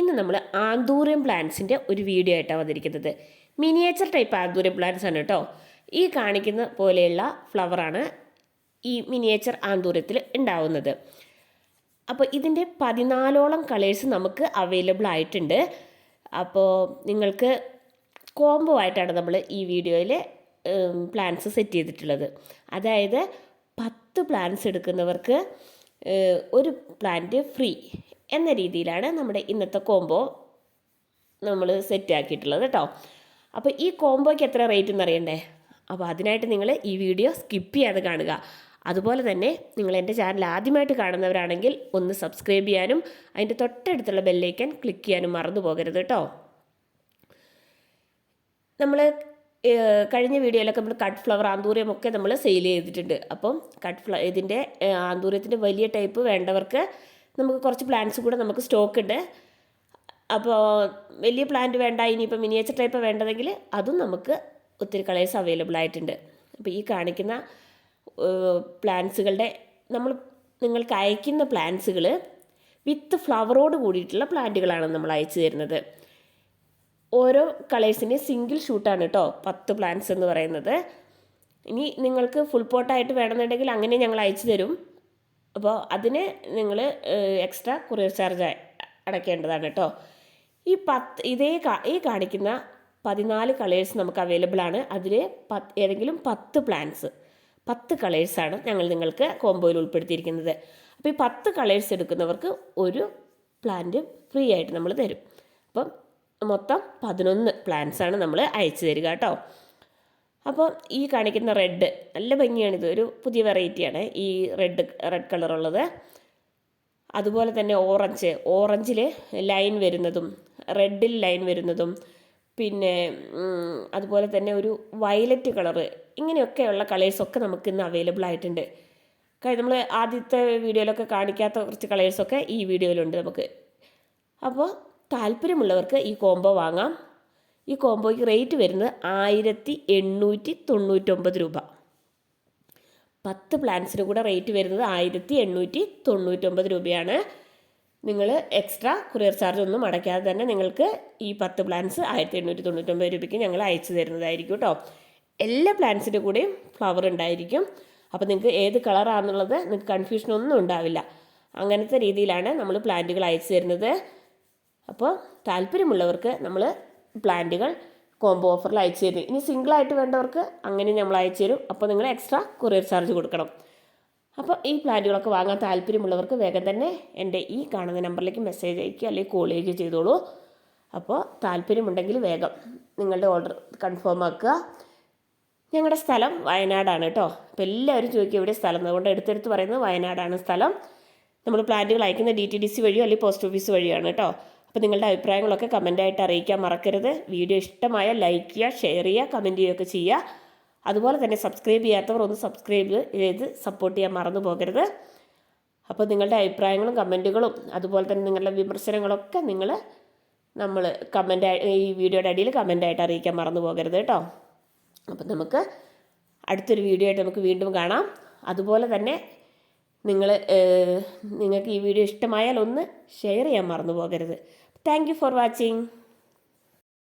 ഇന്ന് നമ്മൾ ആന്തൂറിയം പ്ലാന്റ്സിന്റെ ഒരു വീഡിയോ ആയിട്ടാണ് വന്നിരിക്കുന്നത്. മിനിയേച്ചർ ടൈപ്പ് ആന്തൂറിയം പ്ലാന്റ്സ് ആണ് കേട്ടോ ഈ കാണിക്കുന്ന പോലെയുള്ള ഫ്ലവറാണ് ഈ മിനിയേച്ചർ ആന്തൂര്യത്തിൽ ഉണ്ടാവുന്നത്. അപ്പോൾ ഇതിന്റെ പതിനാലോളം കളേഴ്സ് നമുക്ക് അവൈലബിൾ ആയിട്ടുണ്ട്. അപ്പോൾ നിങ്ങൾക്ക് കോംബോ ആയിട്ടാണ് നമ്മൾ ഈ വീഡിയോയിൽ പ്ലാന്റ്സ് സെറ്റ് ചെയ്തിട്ടുള്ളത്. അതായത് പത്ത് പ്ലാന്റ്സ് എടുക്കുന്നവർക്ക് ഒരു പ്ലാന്റ് ഫ്രീ എന്ന രീതിയിലാണ് നമ്മുടെ ഇന്നത്തെ കോംബോ നമ്മൾ സെറ്റ് ആക്കിയിട്ടുള്ളത് കേട്ടോ അപ്പോൾ ഈ കോംബോയ്ക്ക് എത്ര റേറ്റ് എന്ന് അറിയണ്ടേ? അപ്പോൾ അതിനായിട്ട് നിങ്ങൾ ഈ വീഡിയോ സ്കിപ്പ് ചെയ്യാതെ കാണുക. അതുപോലെ തന്നെ നിങ്ങൾ എന്റെ ചാനൽ ആദ്യമായിട്ട് കാണുന്നവരാണെങ്കിൽ ഒന്ന് സബ്സ്ക്രൈബ് ചെയ്യാനും അതിന്റെ തൊട്ടടുത്തുള്ള ബെല്ലൈക്കൻ ക്ലിക്ക് ചെയ്യാനും മറന്നു പോകരുത് കേട്ടോ നമ്മൾ കഴിഞ്ഞ വീഡിയോയിലൊക്കെ നമ്മൾ കട്ട് ഫ്ലവർ ആന്തൂറിയം ഒക്കെ നമ്മൾ സെയിൽ ചെയ്തിട്ടുണ്ട്. അപ്പം കട്ട് ഫ്ല ഇതിന്റെ ആന്തൂര്യത്തിന്റെ വലിയ ടൈപ്പ് വേണ്ടവർക്ക് നമുക്ക് കുറച്ച് പ്ലാന്റ്സ് കൂടെ നമുക്ക് സ്റ്റോക്ക് ഉണ്ട് അപ്പോൾ വലിയ പ്ലാന്റ് വേണ്ട ഇനിയിപ്പോൾ മിനിയേച്ചർ ടൈപ്പ് വേണ്ടതെങ്കിൽ അതും നമുക്ക് ഒത്തിരി കളേഴ്സ് അവൈലബിൾ ആയിട്ടുണ്ട്. അപ്പോൾ ഈ കാണിക്കുന്ന പ്ലാന്റ്സുകളുടെ നമ്മൾ നിങ്ങൾക്ക് അയക്കുന്ന പ്ലാന്റ്സുകൾ വിത്ത് ഫ്ലവറോട് കൂടിയിട്ടുള്ള പ്ലാന്റുകളാണ് നമ്മൾ അയച്ചു തരുന്നത്. ഓരോ കളേഴ്സിന്റെ സിംഗിൾ ഷൂട്ടാണ് കേട്ടോ പത്ത് പ്ലാന്റ്സ് എന്ന് പറയുന്നത്. ഇനി നിങ്ങൾക്ക് ഫുൾ പോട്ടായിട്ട് വേണമെന്നുണ്ടെങ്കിൽ അങ്ങനെ ഞങ്ങൾ അയച്ചു തരും. അപ്പോൾ അതിന് നിങ്ങൾ എക്സ്ട്രാ കൊറിയർ ചാർജ് അടയ്ക്കേണ്ടതാണ് കേട്ടോ. ഈ പത്ത് ഇതേ ഈ കാണിക്കുന്ന പതിനാല് കളേഴ്സ് നമുക്ക് അവൈലബിൾ ആണ്. അതിൽ പത്ത് ഏതെങ്കിലും പത്ത് പ്ലാൻസ് പത്ത് കളേഴ്സാണ് ഞങ്ങൾ നിങ്ങൾക്ക് കോംബോയിൽ ഉൾപ്പെടുത്തിയിരിക്കുന്നത്. അപ്പോൾ ഈ പത്ത് കളേഴ്സ് എടുക്കുന്നവർക്ക് ഒരു പ്ലാന്റ് ഫ്രീ ആയിട്ട് നമ്മൾ തരും. അപ്പം മൊത്തം പതിനൊന്ന് പ്ലാന്റ്സ് ആണ് നമ്മൾ അയച്ചു തരിക കേട്ടോ. അപ്പോൾ ഈ കാണിക്കുന്ന റെഡ് നല്ല ഭംഗിയാണിത്. ഒരു പുതിയ വെറൈറ്റിയാണ് ഈ റെഡ് റെഡ് കളറുള്ളത്. അതുപോലെ തന്നെ ഓറഞ്ച് ഓറഞ്ചിൽ ലൈൻ വരുന്നതും റെഡിൽ ലൈൻ വരുന്നതും പിന്നെ അതുപോലെ തന്നെ ഒരു വയലറ്റ് കളറ് ഇങ്ങനെയൊക്കെയുള്ള കളേഴ്സൊക്കെ നമുക്ക് ഇന്ന് അവൈലബിൾ ആയിട്ടുണ്ട്. നമ്മൾ ആദ്യത്തെ വീഡിയോയിലൊക്കെ കാണിക്കാത്ത കുറച്ച് കളേഴ്സൊക്കെ ഈ വീഡിയോയിലുണ്ട് നമുക്ക്. അപ്പോൾ താല്പര്യമുള്ളവർക്ക് ഈ കോംബോ വാങ്ങാം. ഈ കോംബോയ്ക്ക് റേറ്റ് വരുന്നത് ആയിരത്തി എണ്ണൂറ്റി തൊണ്ണൂറ്റൊമ്പത് രൂപ. പത്ത് പ്ലാൻസിന് കൂടെ റേറ്റ് വരുന്നത് ആയിരത്തി എണ്ണൂറ്റി തൊണ്ണൂറ്റൊമ്പത് രൂപയാണ്. നിങ്ങൾ എക്സ്ട്രാ കൊറിയർ ചാർജ് ഒന്നും അടയ്ക്കാതെ തന്നെ നിങ്ങൾക്ക് ഈ പത്ത് പ്ലാൻസ് ആയിരത്തി എണ്ണൂറ്റി തൊണ്ണൂറ്റൊമ്പത് രൂപയ്ക്ക് ഞങ്ങൾ അയച്ചു തരുന്നതായിരിക്കും കേട്ടോ എല്ലാ പ്ലാൻസിന്റെ കൂടെയും ഫ്ലവർ ഉണ്ടായിരിക്കും. അപ്പോൾ നിങ്ങൾക്ക് ഏത് കളറാണെന്നുള്ളത് നിങ്ങൾക്ക് കൺഫ്യൂഷൻ ഒന്നും ഉണ്ടാവില്ല. അങ്ങനത്തെ രീതിയിലാണ് നമ്മൾ പ്ലാന്റുകൾ അയച്ചു തരുന്നത്. അപ്പോൾ താല്പര്യമുള്ളവർക്ക് നമ്മൾ പ്ലാന്റുകൾ കോംബോ ഓഫറിൽ അയച്ചു തരുന്നത് ഇനി സിംഗിൾ ആയിട്ട് വേണ്ടവർക്ക് അങ്ങനെ നമ്മൾ അയച്ചു തരും. അപ്പോൾ നിങ്ങൾ എക്സ്ട്രാ കൊറിയർ ചാർജ് കൊടുക്കണം. അപ്പോൾ ഈ പ്ലാന്റുകളൊക്കെ വാങ്ങാൻ താല്പര്യമുള്ളവർക്ക് വേഗം തന്നെ എന്റെ ഈ കാണുന്ന നമ്പറിലേക്ക് മെസ്സേജ് അയക്കുക അല്ലെങ്കിൽ കോൾ ചെയ്യുകയോ ചെയ്തോളൂ. അപ്പോൾ താല്പര്യമുണ്ടെങ്കിൽ വേഗം നിങ്ങളുടെ ഓർഡർ കൺഫേം ആക്കുക. ഞങ്ങളുടെ സ്ഥലം വയനാടാണ് കേട്ടോ. അപ്പോൾ എല്ലാവരും ചോദിക്കും എവിടെ സ്ഥലം അതുകൊണ്ട് എടുത്തെടുത്ത് പറയുന്നത് വയനാടാണ് സ്ഥലം. നമ്മൾ പ്ലാന്റുകൾ അയക്കുന്ന ഡി ടി ഡി സി വഴിയോ അല്ലെങ്കിൽ പോസ്റ്റ് ഓഫീസ് വഴിയാണ് കേട്ടോ. അപ്പോൾ നിങ്ങളുടെ അഭിപ്രായങ്ങളൊക്കെ കമന്റായിട്ട് അറിയിക്കാൻ മറക്കരുത്. വീഡിയോ ഇഷ്ടമായ ലൈക്ക് ചെയ്യുക ഷെയർ ചെയ്യുക കമന്റ് ചെയ്യുകയൊക്കെ ചെയ്യുക. അതുപോലെ തന്നെ സബ്സ്ക്രൈബ് ചെയ്യാത്തവർ ഒന്ന് സബ്സ്ക്രൈബ് ചെയ്ത് സപ്പോർട്ട് ചെയ്യാൻ മറന്നു പോകരുത്. അപ്പോൾ നിങ്ങളുടെ അഭിപ്രായങ്ങളും കമന്റുകളും അതുപോലെ തന്നെ നിങ്ങളുടെ വിമർശനങ്ങളൊക്കെ നിങ്ങൾ നമ്മൾ കമന്റ് ഈ വീഡിയോയുടെ അടിയിൽ കമന്റായിട്ട് അറിയിക്കാൻ മറന്നു പോകരുത് കേട്ടോ. അപ്പം നമുക്ക് അടുത്തൊരു വീഡിയോ ആയിട്ട് നമുക്ക് വീണ്ടും കാണാം. അതുപോലെ തന്നെ നിങ്ങൾ നിങ്ങൾക്ക് ഈ വീഡിയോ ഇഷ്ടമായാൽ ഒന്ന് ഷെയർ ചെയ്യാൻ മറന്നു പോകരുത്. Thank for watching